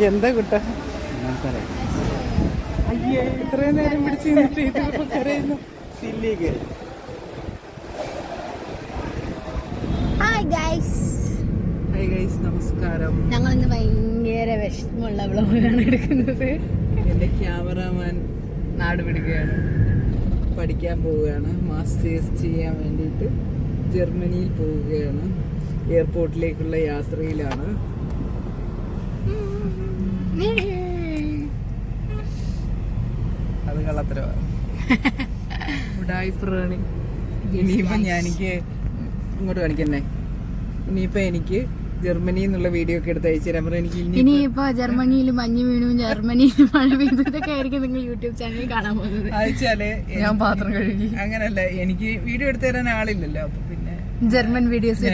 എന്താ കുട്ട? അയ്യേ ഇത്രയും നേരം പിടിച്ച് നിന്നിട്ട് കരയുന്നു. നമസ്കാരം. ഞങ്ങൾ ഇന്ന് ഭയങ്കര വിഷമമുള്ള വ്ളോഗാണ് എടുക്കുന്നത്. എന്റെ ക്യാമറാമാൻ നാട് പിടിക്കുകയാണ്. പഠിക്കാൻ പോവുകയാണ്. മാസ്റ്റേഴ്സ് ചെയ്യാൻ വേണ്ടിയിട്ട് ജർമ്മനിയിൽ പോവുകയാണ്. എയർപോർട്ടിലേക്കുള്ള യാത്രയിലാണ്. അത് കള്ളത്തരവാണി ഇനിയിപ്പം ഞാൻ എനിക്ക് ഇങ്ങോട്ട് കാണിക്കന്നെ ഇനിയിപ്പം എനിക്ക് ജർമ്മനി എന്നുള്ള വീഡിയോ ഒക്കെ എടുത്ത് അയച്ചു തരാൻ എനിക്ക് ഇനി ഇനിയിപ്പോ ജർമ്മനിയിൽ മഞ്ഞ് വീണു ജർമ്മനിയിൽ മഴ പെയ്തു ഇതൊക്കെ ആയിരിക്കും നിങ്ങൾ യൂട്യൂബ് ചാനലിൽ കാണാൻ പോകുന്നത്. അയച്ചാൽ ഞാൻ പാത്രം കഴുകി. അങ്ങനല്ല എനിക്ക് വീഡിയോ എടുത്തു തരാൻ ആളില്ലല്ലോ അപ്പൊ പിന്നെ ജർമ്മൻ വീഡിയോസ്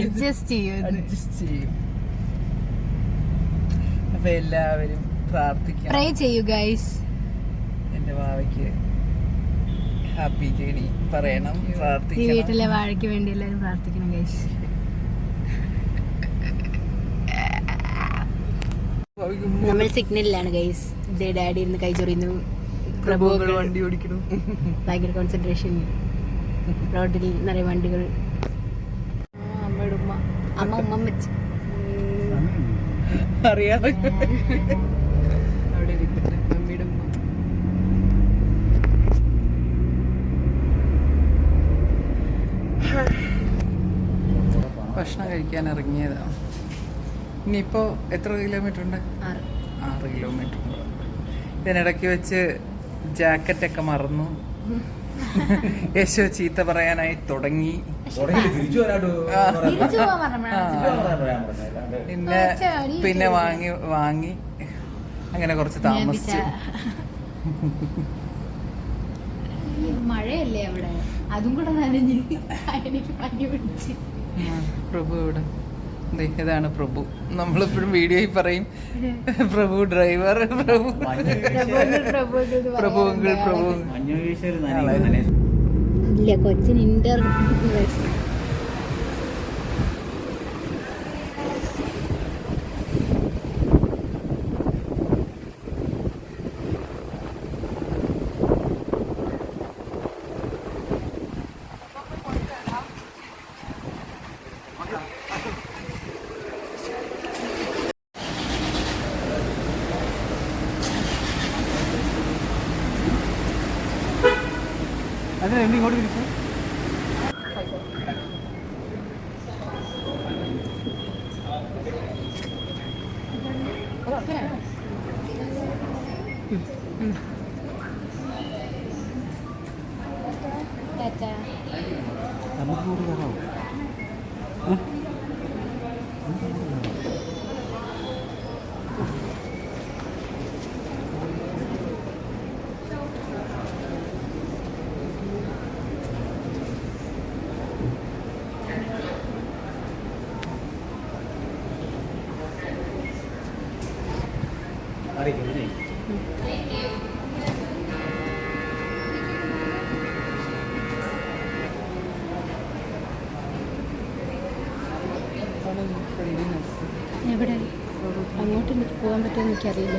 അഡ്ജസ്റ്റ് ചെയ്യും. അപ്പൊ എല്ലാവരും പ്രാർത്ഥിക്കണം പ്രേ ചെയ്യൂ ഗൈസ് എന്റെ വാവയ്ക്ക് ഹാപ്പി ജേണി പറയണം ഈ പ്രാർത്ഥിക്കണം. വീട്ടിലെ വാഴയ്ക്ക് വേണ്ടി എല്ലാവരും പ്രാർത്ഥിക്കണം ഗൈസ് ഭാവിക്ക് നമ്മൾ സിഗ്നലിലാണ് ഗൈസ് ഇതേ ഡാഡി ഇരുന്ന് കൈ ചൊറിയുന്നു. പ്രഭുക്കൾ പ്രഭുക്കൾ വണ്ടി ഓടിക്കണം ഭയങ്കര കോൺസെൻട്രേഷൻ റോഡിൽ നിറയെ വണ്ടികൾ. അമ്മയുടെ ഉമ്മ. അമ്മ ഉമ്മ വെച്ച് അറിയാതെ. ഭക്ഷണം കഴിക്കാൻ ഇറങ്ങിയതാണ് ഇനിയിപ്പോ എത്ര കിലോമീറ്റർ ഉണ്ട്? ആറ്. കിലോമീറ്റർ ഉണ്ട്. ഇതിനിടയ്ക്ക് വെച്ച് ജാക്കറ്റ് ഒക്കെ മറന്നു. യേശു ചീത്ത പറയാനായി തുടങ്ങി. തുടങ്ങി. തിരിച്ചു പിന്നെ പിന്നെ വാങ്ങി വാങ്ങി. അങ്ങനെ കുറച്ച് താമസിച്ചു. മഴയല്ലേ അവിടെ? അതും കൂടെ നനഞ്ഞ് എനിക്ക് പനി പിടിച്ച്. പ്രഭു ഇവിടെ. ദേ, ഇതാണ് പ്രഭു. നമ്മളിപ്പോഴും വീഡിയോയിൽ പറയും പ്രഭു ഡ്രൈവർ പ്രഭു. പ്രഭു. പ്രഭു ഇല്ല കൊച്ചിന് ഇന്റർ അതെ എന്ത് ഇങ്ങോട്ട് തിരിച്ചു. നമുക്ക് കൂടി കയറാവോ അറിയിക്കുന്നേ. എവിടെ? അങ്ങോട്ട് എനിക്ക് പോകാൻ പറ്റുമെന്ന് എനിക്കറിയില്ല.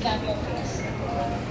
Islam your.